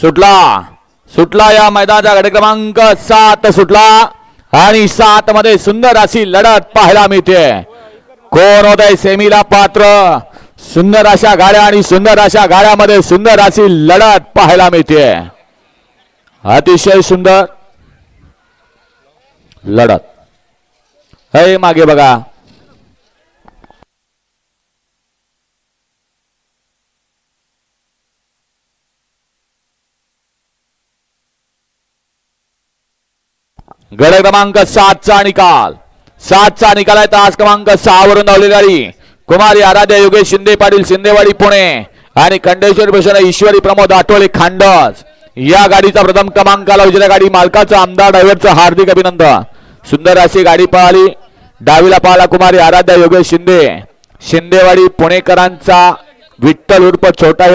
सुटला. सुटला या मैदानाचा गट क्रमांक सात सुटला. आणि सात मध्ये सुंदर अशी लढत पाहायला मिळते. कोण होत सेमीला पात्र? सुंदर अशा गाड्या आणि सुंदर अशा गाड्यामध्ये सुंदर अशी लढत पाहायला मिळते. अतिशय सुंदर लढत. हे मागे बघा. गड क्रमांक सातचा निकाल. सातचा निकाल आहे. तास क्रमांक सहा वरून गाडी. कुमारी आराध्या योगेश शिंदे पाटील शिंदेवाडी पुणे. आणि खंडेश्वर भूषण ईश्वरी प्रमोद आठवले खांडस. या गाडीचा प्रथम क्रमांकाला विजेता गाडी मालकाचं आमदार ड्रायव्हरचं हार्दिक अभिनंदन. सुंदर अशी गाडी पळाली डावीला पळाला कुमारी आराध्या योगेश शिंदे. शिंदेवाडी पुणेकरांचा विठ्ठल उर्फ छोटा